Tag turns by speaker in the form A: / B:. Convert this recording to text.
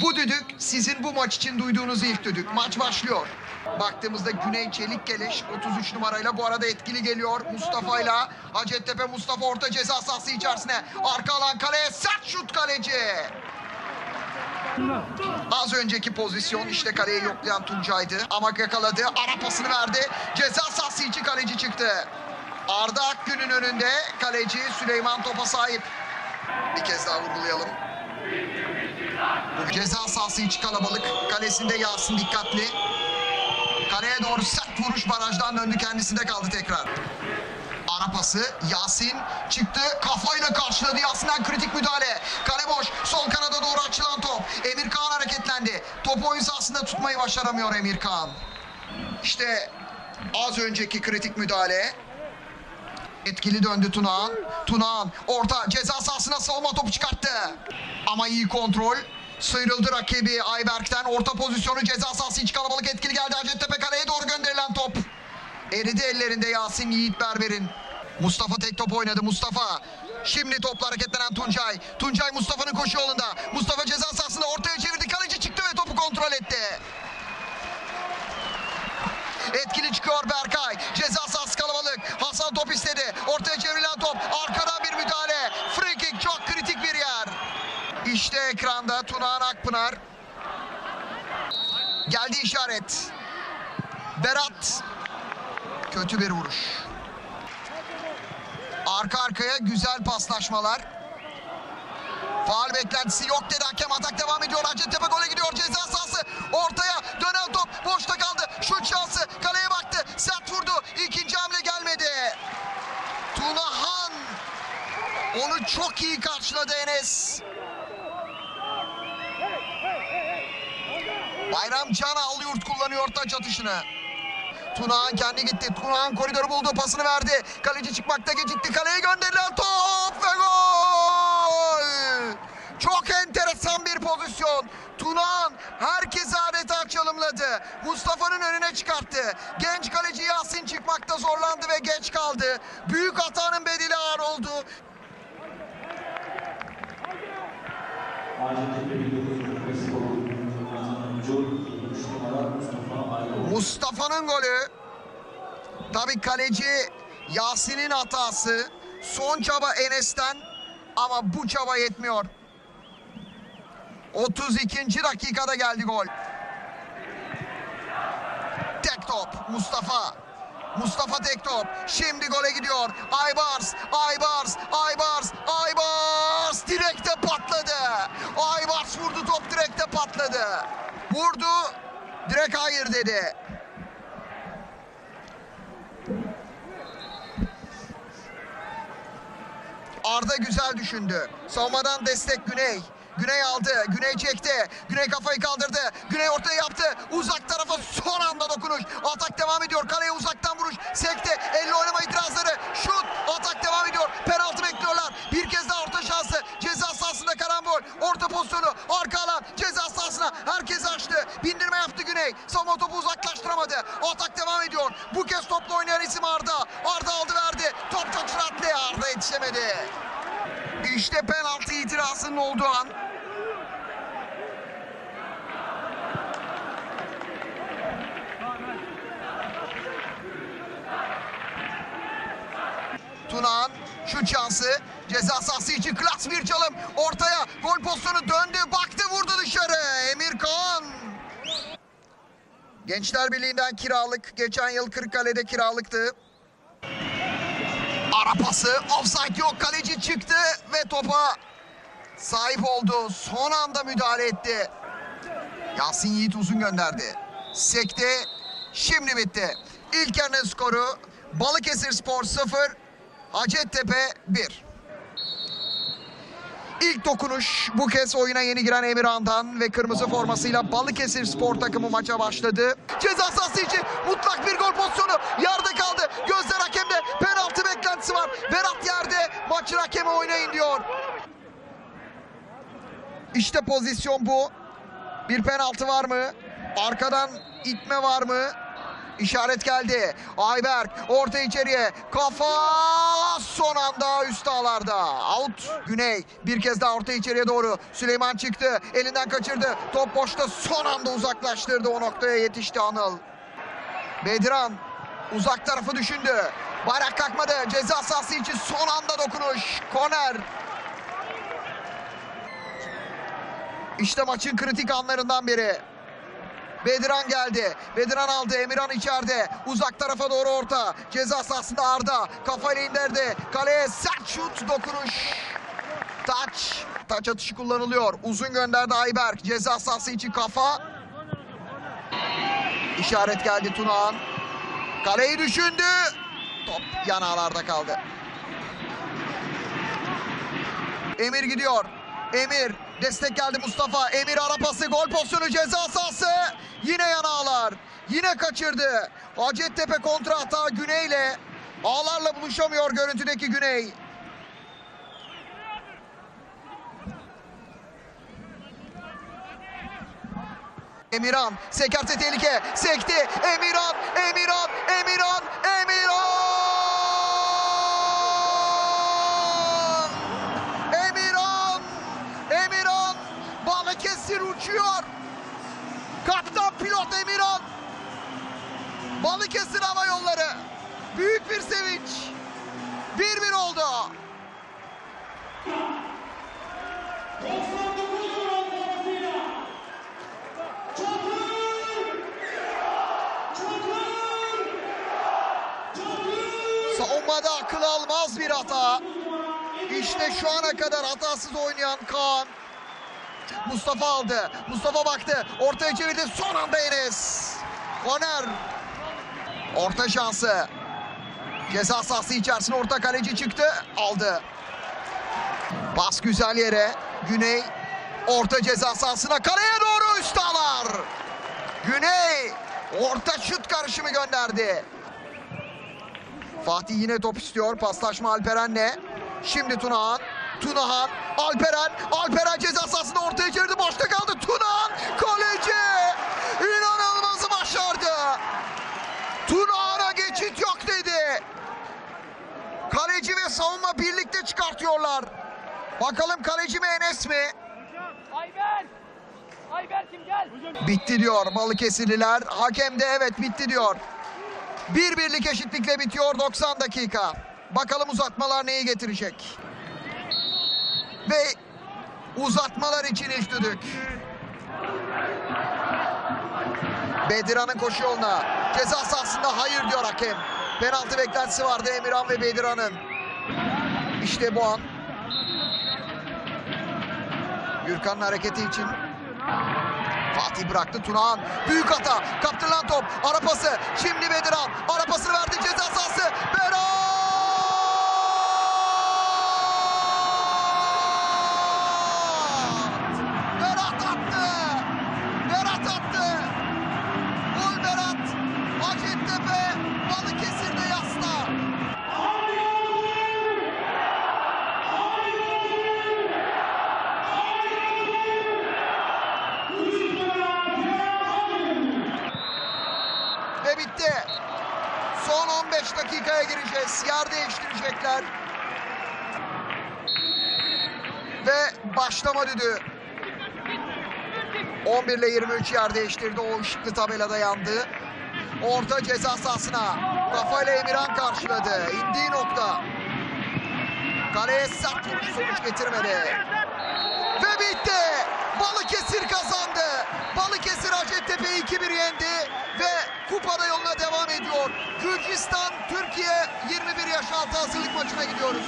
A: Bu düdük sizin bu maç için duyduğunuz ilk düdük. Maç başlıyor. Baktığımızda Güney Çelik Geleş 33 numarayla bu arada etkili geliyor. Mustafa ile Hacettepe Mustafa orta ceza sahası içerisine. Arka alan kaleye sert şut kaleci. Az önceki pozisyon işte kaleyi yoklayan Tuncay'dı. Ama yakaladı. Ara pasını verdi. Ceza sahası içi kaleci çıktı. Arda Akgün'ün önünde kaleci Süleyman topa sahip. Bir kez daha vurgulayalım. Ceza sahası içi kalabalık. Kalesinde Yasin dikkatli. Kaleye doğru sert vuruş barajdan döndü kendisinde kaldı tekrar. Ara pası Yasin çıktı kafayla karşıladı Yasin'den kritik müdahale. Kale boş sol kanada doğru açılan top. Emir Kağan hareketlendi. Topu oyun sahasında tutmayı başaramıyor Emir Kağan. İşte az önceki kritik müdahale. Etkili döndü Tunağan. Tunağan orta ceza sahasına savunma topu çıkarttı. Ama iyi kontrol. Sıyrıldı rakibi Ayberk'ten. Orta pozisyonu ceza sahası iç kalabalık etkili geldi. Hacettepe kaleye doğru gönderilen top. Eridi ellerinde Yasin Yiğit Berber'in. Mustafa tek top oynadı Mustafa. Şimdi topla hareketlenen Tuncay. Tuncay Mustafa'nın koşu yolunda. Mustafa ceza sahasında ortaya çevirdi. Kaleci çıktı ve topu kontrol etti. Etkili çıkıyor Berkay. Ceza Hasan top istedi. Ortaya çevrilen top. Arkadan bir müdahale. Free kick çok kritik bir yer. İşte ekranda Tunağan Akpınar. Geldi işaret. Berat. Kötü bir vuruş. Arka arkaya güzel paslaşmalar. Faal beklentisi yok dedi hakem atak devam ediyor. Hacettepe gole gidiyor ceza sahası. Ortaya dönen top boşta kaldı. Şut şansı kaleye baktı. Sert vurdu. İkinci hamle gelmedi. Tunahan onu çok iyi karşıladı Enes. Bayram Can Alyurt kullanıyor taç atışını. Tunağan kendi gitti. Tunağan koridoru buldu. Pasını verdi. Kaleci çıkmakta gecikti. Kaleye gönderilen top ve gol! Çok enteresan bir pozisyon. Tunağan herkesi adeta çalımladı. Mustafa'nın önüne çıkarttı. Genç kaleci Yasin çıkmakta zorlandı ve geç kaldı. Büyük hatanın Mustafa'nın golü. Tabii kaleci Yasin'in hatası. Son çaba Enes'ten ama bu çaba yetmiyor. 32. dakikada geldi gol. Tek top Mustafa. Mustafa tek top. Şimdi gole gidiyor. Aybars, Aybars, Aybars, Aybars direkte patladı. Aybars vurdu top direkte patladı. Vurdu. Direkt hayır dedi. Arda güzel düşündü. Savunmadan destek Güney. Güney aldı. Güney çekti. Güney kafayı kaldırdı. Güney ortaya yaptı. Uzak tarafa son anda dokunuş. Atak devam ediyor. Kaleye uzaktan vuruş. Sekte. Elle oynama itirazları. Şut. Atak devam ediyor. Penaltı bekliyorlar. Bir kez daha orta şansı. Ceza sahasında karambol. Orta pozisyonu. Arka alan. Ceza sahasına. Herkes açtı. Bindirme yaptı Güney. Savunma topu uzaklaştıramadı. Atak devam ediyor. Bu kez topla oynayan isim Arda. Arda aldı verdi. Top çok süratli. Arda yetişemedi. İşte penaltı itirazının olduğu an. Tunağan şut şansı. Ceza sahası için klas bir çalım. Ortaya gol pozisyonu döndü. Baktı vurdu dışarı. Emir Kağan. Gençler Birliği'nden kiralık. Geçen yıl Kırıkkale'de kiralıktı. Ara pası. Offside yok. Kaleci çıktı ve topa sahip oldu. Son anda müdahale etti. Yasin Yiğit uzun gönderdi. Sekti. Şimdi bitti. İlk yarının skoru Balıkesir Spor 0, Hacettepe 1. İlk dokunuş bu kez oyuna yeni giren Emirhan'dan ve kırmızı formasıyla Balıkesir Spor takımı maça başladı. Ceza sahası için mutlak bir gol pozisyonu. Yerde kaldı. Gözler hakemde. Penaltı beklentisi var. Berat yerde. Maçın hakemi oynayın diyor. İşte pozisyon bu. Bir penaltı var mı? Arkadan itme var mı? İşaret geldi. Ayberk orta içeriye. Kafa son anda üst ağlarda. Out. Güney bir kez daha orta içeriye doğru. Süleyman çıktı. Elinden kaçırdı. Top boşta son anda uzaklaştırdı. O noktaya yetişti Anıl. Bedran uzak tarafı düşündü. Bayrak kalkmadı. Ceza sahası için son anda dokunuş. Koner. İşte maçın kritik anlarından biri. Bedran geldi. Bedran aldı. Emirhan içeride. Uzak tarafa doğru orta. Ceza sahasında Arda. Kafayla indirdi. Kaleye sert şut dokunuş. Taç. Taç atışı kullanılıyor. Uzun gönderdi Ayberk. Ceza sahası için kafa. İşaret geldi Tunağan. Kaleyi düşündü. Top yan ağlarda kaldı. Emir gidiyor. Emir destek geldi Mustafa. Emir ara pası gol pozisyonu ceza sahası. Yine yan ağlar. Yine kaçırdı. Hacettepe kontra hata Güney'le. Ağlarla buluşamıyor görüntüdeki Güney. Emirhan sekerte tehlike sekti Emirhan Emirhan Emirhan Emirhan Emirhan Emirhan Uçuyor Kaptan pilot Emirhan Balıkesir Hava Yolları büyük bir sevinç 1-1 oldu. Savunmada akıl almaz bir hata. İşte şu ana kadar hatasız oynayan Kaan. Mustafa aldı. Mustafa baktı. Ortaya çevirdi. Son anda Enes. Koner. Orta şansı. Ceza sahası içerisine orta kaleci çıktı. Aldı. Pas güzel yere. Güney. Orta ceza sahasına kaleye doğru üst ağlar. Güney. Orta şut karışımı gönderdi. Fatih yine top istiyor. Paslaşma Alperen'le. Şimdi Tunahan. Tunahan. Alperen. Alperen ceza sahasında ortaya çevirdi. Boşta kaldı. Tunahan. Kaleci. İnanılmazı başardı. Tunahan'a geçit yok dedi. Kaleci ve savunma birlikte çıkartıyorlar. Bakalım kaleci mi Enes mi?
B: Ayber! Ayber'cim gel.
A: Bitti diyor Balıkesirliler. Hakem de evet bitti diyor. Bir birlik eşitlikle bitiyor 90 dakika. Bakalım uzatmalar neyi getirecek? Ve uzatmalar için iş düdük. Bediran'ın koşu yoluna. Ceza sahasında hayır diyor hakem. Penaltı beklentisi vardı Emirhan ve Bediran'ın. İşte bu an. Gürkan'ın hareketi için Fatih bıraktı Tunağan. Büyük hata. Kaptırılan top. Ara pası. Şimdi Bediran. Ara pasını verdi ceza sahası. Berat! Hacettepe Balıkesir'de yasla. Ve bitti. Son 15 dakikaya gireceğiz. Yer değiştirecekler. Ve başlama düdüğü. 11 ile 23 yer değiştirdi. O ışıklı tabelada yandı. Orta ceza sahasına. Kafayla Emirhan karşıladı. İndiği nokta. Kaleye sert vuruş sonuç getirmedi. Ve bitti. Balıkesir kazandı. Balıkesir Hacettepe'yi 2-1 yendi ve kupada yoluna devam ediyor. Gürcistan Türkiye 21 yaş altı hazırlık maçına gidiyoruz.